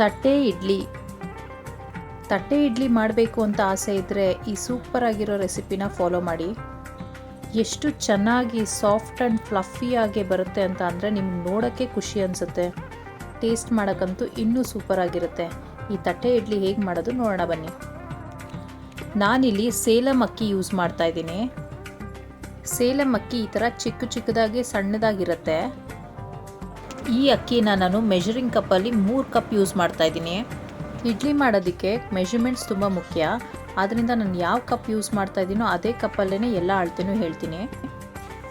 ತಟ್ಟೆ ಇಡ್ಲಿ. ತಟ್ಟೆ ಇಡ್ಲಿ ಮಾಡಬೇಕು ಅಂತ ಆಸೆ ಇದ್ದರೆ ಈ ಸೂಪರ್ ಆಗಿರೋ ರೆಸಿಪಿನ ಫಾಲೋ ಮಾಡಿ. ಎಷ್ಟು ಚೆನ್ನಾಗಿ ಸಾಫ್ಟ್ ಆ್ಯಂಡ್ ಫ್ಲಫಿಯಾಗಿ ಬರುತ್ತೆ ಅಂತ ಅಂದರೆ ನಿಮ್ಗೆ ನೋಡೋಕ್ಕೆ ಖುಷಿ ಅನಿಸುತ್ತೆ. ಟೇಸ್ಟ್ ಮಾಡೋಕ್ಕಂತೂ ಇನ್ನೂ ಸೂಪರ್ ಆಗಿರುತ್ತೆ. ಈ ತಟ್ಟೆ ಇಡ್ಲಿ ಹೇಗೆ ಮಾಡೋದು ನೋಡೋಣ ಬನ್ನಿ. ನಾನಿಲ್ಲಿ ಸೇಲಂ ಅಕ್ಕಿ ಯೂಸ್ ಮಾಡ್ತಾ ಇದ್ದೀನಿ. ಸೇಲಂ ಅಕ್ಕಿ ಈ ಥರ ಚಿಕ್ಕ ಚಿಕ್ಕದಾಗಿ ಸಣ್ಣದಾಗಿರುತ್ತೆ. ಈ ಅಕ್ಕಿನ ನಾನು ಮೆಷರಿಂಗ್ ಕಪ್ಪಲ್ಲಿ ಮೂರು ಕಪ್ ಯೂಸ್ ಮಾಡ್ತಾ ಇದ್ದೀನಿ. ಇಡ್ಲಿ ಮಾಡೋದಕ್ಕೆ ಮೆಷರ್ಮೆಂಟ್ಸ್ ತುಂಬ ಮುಖ್ಯ. ಆದ್ದರಿಂದ ನಾನು ಯಾವ ಕಪ್ ಯೂಸ್ ಮಾಡ್ತಾ ಇದ್ದೀನೋ ಅದೇ ಕಪ್ಪಲ್ಲೇ ಎಲ್ಲ ಅಳ್ತೇನೂ ಹೇಳ್ತೀನಿ.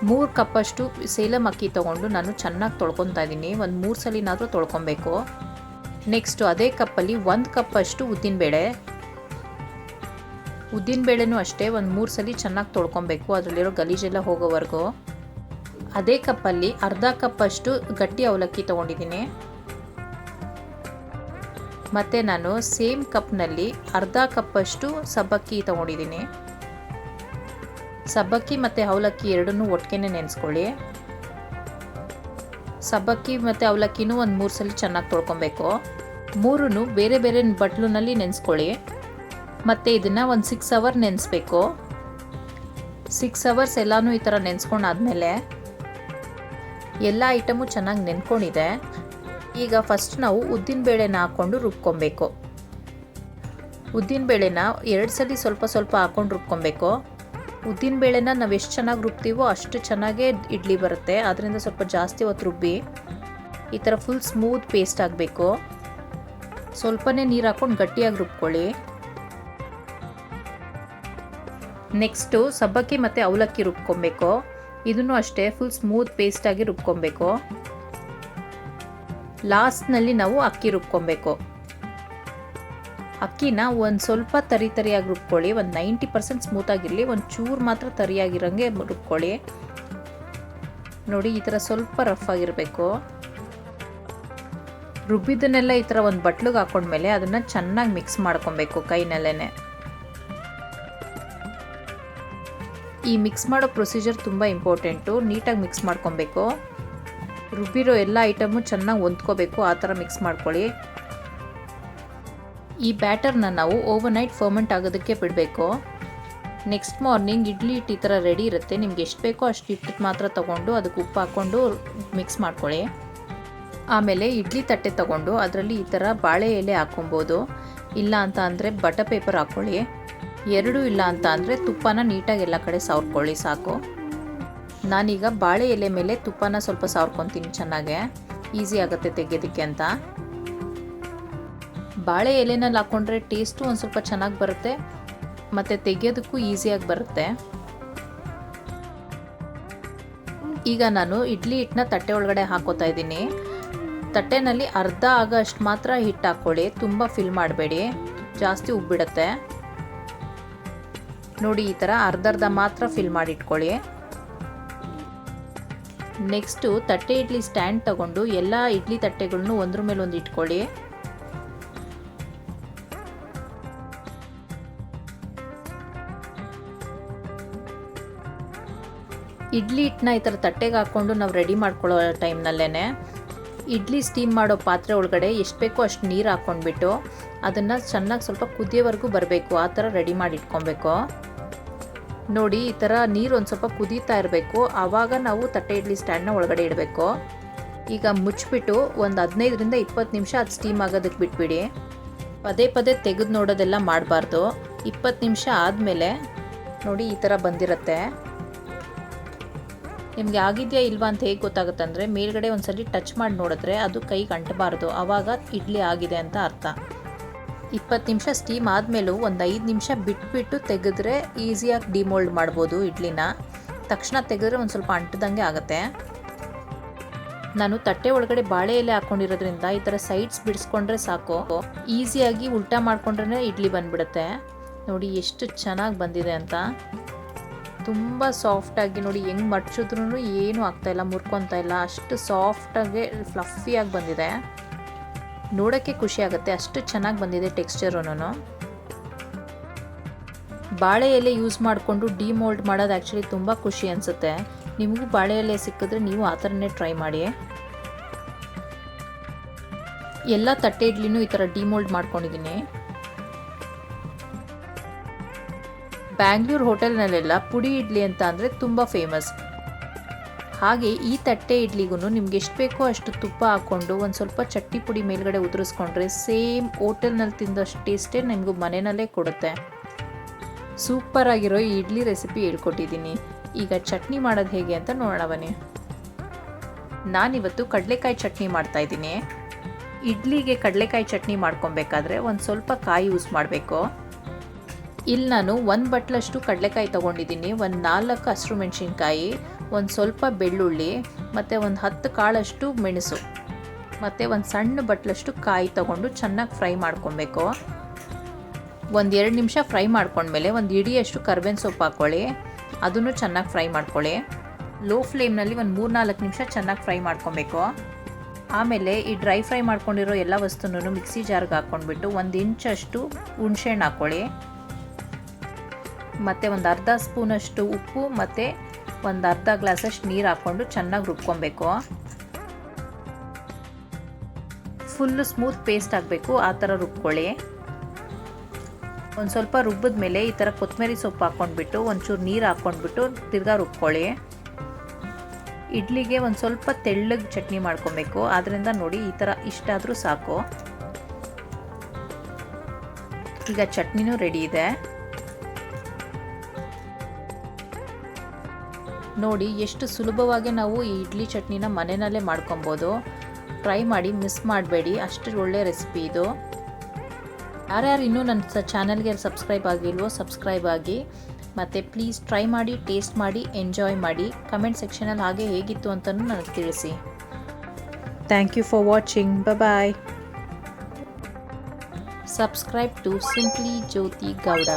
ಮೂರು ಕಪ್ಪಷ್ಟು ಸೇಲಮ್ ಅಕ್ಕಿ ತೊಗೊಂಡು ನಾನು ಚೆನ್ನಾಗಿ ತೊಳ್ಕೊತಾ ಇದ್ದೀನಿ. ಒಂದು ಮೂರು ಸಲಿನಾದರೂ ತೊಳ್ಕೊಬೇಕು. ನೆಕ್ಸ್ಟು ಅದೇ ಕಪ್ಪಲ್ಲಿ ಒಂದು ಕಪ್ಪಷ್ಟು ಉದ್ದಿನಬೇಳೆ. ಉದ್ದಿನಬೇಳೆನೂ ಅಷ್ಟೇ, ಒಂದು ಮೂರು ಸಲ ಚೆನ್ನಾಗಿ ತೊಳ್ಕೊಬೇಕು. ಅದರಲ್ಲಿರೋ ಗಲೀಜೆಲ್ಲ ಹೋಗೋವರೆಗೂ. ಅದೇ ಕಪ್ಪಲ್ಲಿ ಅರ್ಧ ಕಪ್ಪಷ್ಟು ಗಟ್ಟಿ ಅವಲಕ್ಕಿ ತೊಗೊಂಡಿದ್ದೀನಿ. ಮತ್ತು ನಾನು ಸೇಮ್ ಕಪ್ನಲ್ಲಿ ಅರ್ಧ ಕಪ್ಪಷ್ಟು ಸಬ್ಬಕ್ಕಿ ತೊಗೊಂಡಿದ್ದೀನಿ. ಸಬ್ಬಕ್ಕಿ ಮತ್ತು ಅವಲಕ್ಕಿ ಎರಡನ್ನೂ ಒಟ್ಟಿಗೆ ನೆನೆಸ್ಕೊಳ್ಳಿ. ಸಬ್ಬಕ್ಕಿ ಮತ್ತು ಅವಲಕ್ಕಿನೂ ಒಂದು ಮೂರು ಸಲ ಚೆನ್ನಾಗಿ ತೊಳ್ಕೊಬೇಕು. ಮೂರೂ ಬೇರೆ ಬೇರೆ ಬಟ್ಲಿನಲ್ಲಿ ನೆನೆಸ್ಕೊಳ್ಳಿ. ಮತ್ತು ಇದನ್ನು ಒಂದು ಸಿಕ್ಸ್ ಅವರ್ ನೆನೆಸ್ಬೇಕು. ಸಿಕ್ಸ್ ಅವರ್ಸ್ ಎಲ್ಲನೂ ಈ ಥರ ನೆನೆಸ್ಕೊಂಡಾದ್ಮೇಲೆ ಎಲ್ಲ ಐಟಮು ಚೆನ್ನಾಗಿ ನೆನ್ಕೊಂಡಿದೆ. ಈಗ ಫಸ್ಟ್ ನಾವು ಉದ್ದಿನಬೇಳೆನ ಹಾಕ್ಕೊಂಡು ರುಬ್ಕೊಬೇಕು. ಉದ್ದಿನಬೇಳೆನ ಎರಡು ಸಲ ಸ್ವಲ್ಪ ಸ್ವಲ್ಪ ಹಾಕ್ಕೊಂಡು ರುಬ್ಕೊಬೇಕು. ಉದ್ದಿನಬೇಳೆನ ನಾವು ಎಷ್ಟು ಚೆನ್ನಾಗಿ ರುಬ್ತೀವೋ ಅಷ್ಟು ಚೆನ್ನಾಗೇ ಇಡ್ಲಿ ಬರುತ್ತೆ. ಅದರಿಂದ ಸ್ವಲ್ಪ ಜಾಸ್ತಿ ಹೊತ್ತು ರುಬ್ಬಿ ಈ ಥರ ಫುಲ್ ಸ್ಮೂತ್ ಪೇಸ್ಟ್ ಆಗಬೇಕು. ಸ್ವಲ್ಪನೇ ನೀರು ಹಾಕ್ಕೊಂಡು ಗಟ್ಟಿಯಾಗಿ ರುಬ್ಕೊಳ್ಳಿ. ನೆಕ್ಸ್ಟು ಸಬ್ಬಕ್ಕಿ ಮತ್ತು ಅವಲಕ್ಕಿ ರುಬ್ಕೊಬೇಕು. ಇದನ್ನು ಅಷ್ಟೇ ಫುಲ್ ಸ್ಮೂತ್ ಪೇಸ್ಟಾಗಿ ರುಬ್ಕೊಬೇಕು. ಲಾಸ್ಟ್ನಲ್ಲಿ ನಾವು ಅಕ್ಕಿ ರುಬ್ಕೊಬೇಕು. ಅಕ್ಕಿನ ಒಂದು ಸ್ವಲ್ಪ ತರಿ ತರಿಯಾಗಿ ರುಬ್ಕೊಳ್ಳಿ, ಒಂದು ನೈಂಟಿ ಪರ್ಸೆಂಟ್ ಸ್ಮೂತಾಗಿರಲಿ ಒಂದು ಚೂರು ಮಾತ್ರ ತರಿಯಾಗಿರೋಂಗೆ ರುಬ್ಕೊಳ್ಳಿ. ನೋಡಿ, ಈ ಥರ ಸ್ವಲ್ಪ ರಫ್ ಆಗಿರಬೇಕು. ರುಬ್ಬಿದ್ದನ್ನೆಲ್ಲ ಈ ಥರ ಒಂದು ಬಟ್ಲಿಗೆ ಹಾಕೊಂಡ್ಮೇಲೆ ಅದನ್ನು ಚೆನ್ನಾಗಿ ಮಿಕ್ಸ್ ಮಾಡ್ಕೊಬೇಕು ಕೈನಲ್ಲೇ ಈ ಮಿಕ್ಸ್ ಮಾಡೋ ಪ್ರೊಸೀಜರ್ ತುಂಬ ಇಂಪಾರ್ಟೆಂಟು ನೀಟಾಗಿ ಮಿಕ್ಸ್ ಮಾಡ್ಕೊಬೇಕು. ರುಬ್ಬಿರೋ ಎಲ್ಲ ಐಟಮು ಚೆನ್ನಾಗಿ ಹೊಂದ್ಕೋಬೇಕು. ಆ ಥರ ಮಿಕ್ಸ್ ಮಾಡ್ಕೊಳ್ಳಿ. ಈ ಬ್ಯಾಟರ್ನ ನಾವು ಓವರ್ ನೈಟ್ ಫರ್ಮೆಂಟ್ ಆಗೋದಕ್ಕೆ ಬಿಡಬೇಕು. ನೆಕ್ಸ್ಟ್ ಮಾರ್ನಿಂಗ್ ಇಡ್ಲಿ ಹಿಟ್ಟು ಈ ಥರ ರೆಡಿ ಇರುತ್ತೆ. ನಿಮ್ಗೆ ಎಷ್ಟು ಬೇಕೋ ಅಷ್ಟು ಹಿಟ್ಟು ಮಾತ್ರ ತೊಗೊಂಡು ಅದಕ್ಕೆ ಉಪ್ಪು ಹಾಕ್ಕೊಂಡು ಮಿಕ್ಸ್ ಮಾಡ್ಕೊಳ್ಳಿ. ಆಮೇಲೆ ಇಡ್ಲಿ ತಟ್ಟೆ ತೊಗೊಂಡು ಅದರಲ್ಲಿ ಈ ಥರ ಬಾಳೆ ಎಲೆ ಹಾಕೊಬೋದು ಇಲ್ಲ ಅಂತ ಅಂದರೆ ಬಟರ್ ಪೇಪರ್ ಹಾಕ್ಕೊಳ್ಳಿ. ಎರಡೂ ಇಲ್ಲ ಅಂತ ಅಂದರೆ ತುಪ್ಪನ ನೀಟಾಗಿ ಎಲ್ಲ ಕಡೆ ಸವರ್ಕೊಳ್ಳಿ, ಸಾಕು. ನಾನೀಗ ಬಾಳೆ ಎಲೆ ಮೇಲೆ ತುಪ್ಪನ ಸ್ವಲ್ಪ ಸವರ್ಕೊತೀನಿ ಚೆನ್ನಾಗೆ. ಈಸಿ ಆಗುತ್ತೆ ತೆಗೆಯೋದಕ್ಕೆ ಅಂತ. ಬಾಳೆ ಎಲೆನಲ್ಲಿ ಹಾಕ್ಕೊಂಡ್ರೆ ಟೇಸ್ಟು ಒಂದು ಸ್ವಲ್ಪ ಚೆನ್ನಾಗಿ ಬರುತ್ತೆ, ಮತ್ತು ತೆಗೆಯೋದಕ್ಕೂ ಈಸಿಯಾಗಿ ಬರುತ್ತೆ. ಈಗ ನಾನು ಇಡ್ಲಿ ಹಿಟ್ಟನ್ನ ತಟ್ಟೆ ಒಳಗಡೆ ಹಾಕೋತಾ ಇದ್ದೀನಿ. ತಟ್ಟೆನಲ್ಲಿ ಅರ್ಧ ಆಗೋಷ್ಟು ಮಾತ್ರ ಹಿಟ್ಟು ಹಾಕ್ಕೊಳ್ಳಿ, ತುಂಬ ಫಿಲ್ ಮಾಡಬೇಡಿ. ಜಾಸ್ತಿ ಉಬ್ಬಿಡುತ್ತೆ. ನೋಡಿ, ಈ ಥರ ಅರ್ಧ ಅರ್ಧ ಮಾತ್ರ ಫಿಲ್ ಮಾಡಿಟ್ಕೊಳ್ಳಿ. ನೆಕ್ಸ್ಟು ತಟ್ಟೆ ಇಡ್ಲಿ ಸ್ಟ್ಯಾಂಡ್ ತಗೊಂಡು ಎಲ್ಲ ಇಡ್ಲಿ ತಟ್ಟೆಗಳನ್ನು ಒಂದ್ರ ಮೇಲೆ ಒಂದು ಇಟ್ಕೊಳ್ಳಿ. ಇಡ್ಲಿ ಹಿಟ್ಟನ್ನ ಈ ಥರ ತಟ್ಟೆಗೆ ಹಾಕ್ಕೊಂಡು ನಾವು ರೆಡಿ ಮಾಡ್ಕೊಳ್ಳೋ ಟೈಮ್ನಲ್ಲೇ ಇಡ್ಲಿ ಸ್ಟೀಮ್ ಮಾಡೋ ಪಾತ್ರೆ ಒಳಗಡೆ ಎಷ್ಟು ಬೇಕೋ ಅಷ್ಟು ನೀರು ಹಾಕ್ಕೊಂಡ್ಬಿಟ್ಟು ಅದನ್ನು ಚೆನ್ನಾಗಿ ಸ್ವಲ್ಪ ಕುದಿಯೋವರೆಗೂ ಬರಬೇಕು, ಆ ಥರ ರೆಡಿ ಮಾಡಿ ಇಟ್ಕೊಬೇಕು ನೋಡಿ, ಈ ಥರ ನೀರು ಒಂದು ಸ್ವಲ್ಪ ಕುದೀತಾ ಇರಬೇಕು. ಆವಾಗ ನಾವು ತಟ್ಟೆ ಇಡ್ಲಿ ಸ್ಟ್ಯಾಂಡ್ನ ಒಳಗಡೆ ಇಡಬೇಕು. ಈಗ ಮುಚ್ಚಿಬಿಟ್ಟು ಒಂದು ಹದಿನೈದರಿಂದ ಇಪ್ಪತ್ತು ನಿಮಿಷ ಅದು ಸ್ಟೀಮ್ ಆಗೋದಕ್ಕೆ ಬಿಟ್ಬಿಡಿ. ಪದೇ ಪದೇ ತೆಗೆದು ನೋಡೋದೆಲ್ಲ ಮಾಡಬಾರ್ದು. ಇಪ್ಪತ್ತು ನಿಮಿಷ ಆದಮೇಲೆ ನೋಡಿ, ಈ ಥರ ಬಂದಿರುತ್ತೆ. ನಿಮಗೆ ಆಗಿದೆಯಾ ಇಲ್ವಾ ಅಂತ ಹೇಗೆ ಗೊತ್ತಾಗುತ್ತೆ ಅಂದರೆ ಮೇಲ್ಗಡೆ ಒಂದ್ಸಲಿ ಟಚ್ ಮಾಡಿ ನೋಡಿದ್ರೆ ಅದು ಕೈಗೆ ಅಂಟಬಾರ್ದು. ಆವಾಗ ಇಡ್ಲಿ ಆಗಿದೆ ಅಂತ ಅರ್ಥ. ಇಪ್ಪತ್ತು ನಿಮಿಷ ಸ್ಟೀಮ್ ಆದಮೇಲೂ ಒಂದು ಐದು ನಿಮಿಷ ಬಿಟ್ಬಿಟ್ಟು ತೆಗೆದ್ರೆ ಈಸಿಯಾಗಿ ಡಿಮೋಲ್ಡ್ ಮಾಡ್ಬೋದು ಇಡ್ಲಿನ. ತಕ್ಷಣ ತೆಗೆದ್ರೆ ಒಂದು ಸ್ವಲ್ಪ ಅಂಟದಂಗೆ ಆಗುತ್ತೆ. ನಾನು ತಟ್ಟೆ ಒಳಗಡೆ ಬಾಳೆ ಎಲೆ ಹಾಕ್ಕೊಂಡಿರೋದ್ರಿಂದ ಈ ಥರ ಸೈಡ್ಸ್ ಬಿಡಿಸ್ಕೊಂಡ್ರೆ ಸಾಕು. ಈಸಿಯಾಗಿ ಉಲ್ಟಾ ಮಾಡ್ಕೊಂಡ್ರೆ ಇಡ್ಲಿ ಬಂದ್ಬಿಡುತ್ತೆ. ನೋಡಿ ಎಷ್ಟು ಚೆನ್ನಾಗಿ ಬಂದಿದೆ ಅಂತ. ತುಂಬ ಸಾಫ್ಟಾಗಿ ನೋಡಿ ಹೆಂಗೆ ಮಡ್ಚಿದ್ರೂ ಏನೂ ಆಗ್ತಾಯಿಲ್ಲ ಮುರ್ಕೊತಾ ಇಲ್ಲ. ಅಷ್ಟು ಸಾಫ್ಟಾಗಿ ಫ್ಲಫಿಯಾಗಿ ಬಂದಿದೆ. ನೋಡೋಕ್ಕೆ ಖುಷಿ ಆಗುತ್ತೆ. ಅಷ್ಟು ಚೆನ್ನಾಗಿ ಬಂದಿದೆ ಟೆಕ್ಸ್ಚರೂ ಬಾಳೆ ಎಲೆ ಯೂಸ್ ಮಾಡಿಕೊಂಡು ಡಿಮೋಲ್ಡ್ ಮಾಡೋದು ಆ್ಯಕ್ಚುಲಿ ತುಂಬ ಖುಷಿ ಅನಿಸುತ್ತೆ. ನಿಮಗೂ ಬಾಳೆ ಎಲೆ ಸಿಕ್ಕಿದ್ರೆ ನೀವು ಆ ಥರನೇ ಟ್ರೈ ಮಾಡಿ. ಎಲ್ಲ ತಟ್ಟೆ ಇಡ್ಲಿನೂ ಈ ಥರ ಡಿಮೋಲ್ಡ್ ಮಾಡ್ಕೊಂಡಿದ್ದೀನಿ. ಬ್ಯಾಂಗ್ಳೂರ್ ಹೋಟೆಲ್ನಲ್ಲೆಲ್ಲ ಪುಡಿ ಇಡ್ಲಿ ಅಂತ ಅಂದರೆ ತುಂಬ ಫೇಮಸ್ ಹಾಗೆ ಈ ತಟ್ಟೆ ಇಡ್ಲಿಗೂ ನಿಮ್ಗೆ ಎಷ್ಟು ಬೇಕೋ ಅಷ್ಟು ತುಪ್ಪ ಹಾಕ್ಕೊಂಡು ಒಂದು ಸ್ವಲ್ಪ ಚಟ್ನಿ ಪುಡಿ ಮೇಲ್ಗಡೆ ಉದುರಿಸ್ಕೊಂಡ್ರೆ ಸೇಮ್ ಹೋಟೆಲ್ನಲ್ಲಿ ತಿಂದಷ್ಟು ಟೇಸ್ಟೇ ನಿಮಗೂ ಮನೆಯಲ್ಲೇ ಕೊಡುತ್ತೆ. ಸೂಪರ್ ಆಗಿರೋ ಈ ಇಡ್ಲಿ ರೆಸಿಪಿ ಹೇಳ್ಕೊಟ್ಟಿದ್ದೀನಿ. ಈಗ ಚಟ್ನಿ ಮಾಡೋದು ಹೇಗೆ ಅಂತ ನೋಡೋಣ ಬನ್ನಿ. ನಾನಿವತ್ತು ಕಡಲೆಕಾಯಿ ಚಟ್ನಿ ಮಾಡ್ತಾ ಇದ್ದೀನಿ. ಇಡ್ಲಿಗೆ ಕಡಲೆಕಾಯಿ ಚಟ್ನಿ ಮಾಡ್ಕೊಬೇಕಾದ್ರೆ ಒಂದು ಸ್ವಲ್ಪ ಕಾಯಿ ಯೂಸ್ ಮಾಡಬೇಕು. ಇಲ್ಲಿ ನಾನು ಒಂದು ಬಟ್ಲಷ್ಟು ಕಡಲೆಕಾಯಿ ತೊಗೊಂಡಿದ್ದೀನಿ, ಒಂದು ನಾಲ್ಕು ಹಸಿರು ಮೆಣಸಿನ್ಕಾಯಿ, ಒಂದು ಸ್ವಲ್ಪ ಬೆಳ್ಳುಳ್ಳಿ, ಮತ್ತು ಒಂದು ಹತ್ತು ಕಾಳಷ್ಟು ಮೆಣಸು, ಮತ್ತು ಒಂದು ಸಣ್ಣ ಬಟ್ಲಷ್ಟು ಕಾಯಿ ತೊಗೊಂಡು ಚೆನ್ನಾಗಿ ಫ್ರೈ ಮಾಡ್ಕೊಬೇಕು. ಒಂದು ಎರಡು ನಿಮಿಷ ಫ್ರೈ ಮಾಡ್ಕೊಂಡ್ಮೇಲೆ ಒಂದು ಇಡಿಯಷ್ಟು ಕರ್ಬೇವಿನ ಸೊಪ್ಪು ಹಾಕ್ಕೊಳ್ಳಿ ಅದನ್ನು ಚೆನ್ನಾಗಿ ಫ್ರೈ ಮಾಡ್ಕೊಳ್ಳಿ. ಲೋ ಫ್ಲೇಮ್ನಲ್ಲಿ ಒಂದು ಮೂರು ನಾಲ್ಕು ನಿಮಿಷ ಚೆನ್ನಾಗಿ ಫ್ರೈ ಮಾಡ್ಕೊಬೇಕು. ಆಮೇಲೆ ಈ ಡ್ರೈ ಫ್ರೈ ಮಾಡ್ಕೊಂಡಿರೋ ಎಲ್ಲ ವಸ್ತುನೂ ಮಿಕ್ಸಿ ಜಾರ್ಗೆ ಹಾಕ್ಕೊಂಡ್ಬಿಟ್ಟು ಒಂದು ಇಂಚಷ್ಟು ಹುಣ್ಸೆಹಣ್ಣು ಹಾಕ್ಕೊಳ್ಳಿ ಮತ್ತು ಒಂದು ಅರ್ಧ ಸ್ಪೂನಷ್ಟು ಉಪ್ಪು, ಮತ್ತು ಒಂದು ಅರ್ಧ ಗ್ಲಾಸಷ್ಟು ನೀರು ಹಾಕ್ಕೊಂಡು ಚೆನ್ನಾಗಿ ರುಬ್ಕೊಬೇಕು. ಫುಲ್ಲು ಸ್ಮೂತ್ ಪೇಸ್ಟ್ ಆಗಬೇಕು, ಆ ಥರ ರುಬ್ಕೊಳ್ಳಿ. ಒಂದು ಸ್ವಲ್ಪ ರುಬ್ಬಿದ ಮೇಲೆ ಈ ಥರ ಕೊತ್ತಂಬರಿ ಸೊಪ್ಪು ಹಾಕ್ಕೊಂಡ್ಬಿಟ್ಟು ಒಂಚೂರು ನೀರು ಹಾಕ್ಕೊಂಡ್ಬಿಟ್ಟು ತಿರ್ಗಾ ರುಬ್ಕೊಳ್ಳಿ. ಇಡ್ಲಿಗೆ ಒಂದು ಸ್ವಲ್ಪ ತೆಳ್ಳಗೆ ಚಟ್ನಿ ಮಾಡ್ಕೊಬೇಕು ಆದ್ದರಿಂದ ನೋಡಿ ಈ ಥರ ಇಷ್ಟಾದರೂ ಸಾಕು. ಈಗ ಚಟ್ನಿನೂ ರೆಡಿ ಇದೆ. ನೋಡಿ ಎಷ್ಟು ಸುಲಭವಾಗಿ ನಾವು ಈ ಇಡ್ಲಿ ಚಟ್ನಿನ ಮನೆಯಲ್ಲೇ ಮಾಡ್ಕೊಬೋದು. ಟ್ರೈ ಮಾಡಿ ಮಿಸ್ ಮಾಡಬೇಡಿ. ಅಷ್ಟು ಒಳ್ಳೆ ರೆಸಿಪಿ ಇದು. ಯಾರ್ಯಾರು ಇನ್ನೂ ನನ್ನ ಚಾನಲ್ಗೆ ಸಬ್ಸ್ಕ್ರೈಬ್ ಆಗಿಲ್ವೋ ಸಬ್ಸ್ಕ್ರೈಬ್ ಆಗಿ. ಮತ್ತು ಪ್ಲೀಸ್ ಟ್ರೈ ಮಾಡಿ ಟೇಸ್ಟ್ ಮಾಡಿ ಎಂಜಾಯ್ ಮಾಡಿ. ಕಮೆಂಟ್ ಸೆಕ್ಷನಲ್ಲಿ ಹಾಗೆ ಹೇಗಿತ್ತು ಅಂತಲೂ ನನಗೆ ತಿಳಿಸಿ. ಥ್ಯಾಂಕ್ ಯು ಫಾರ್ ವಾಚಿಂಗ್ ಬ bye subscribe to simply Jyothi Gowda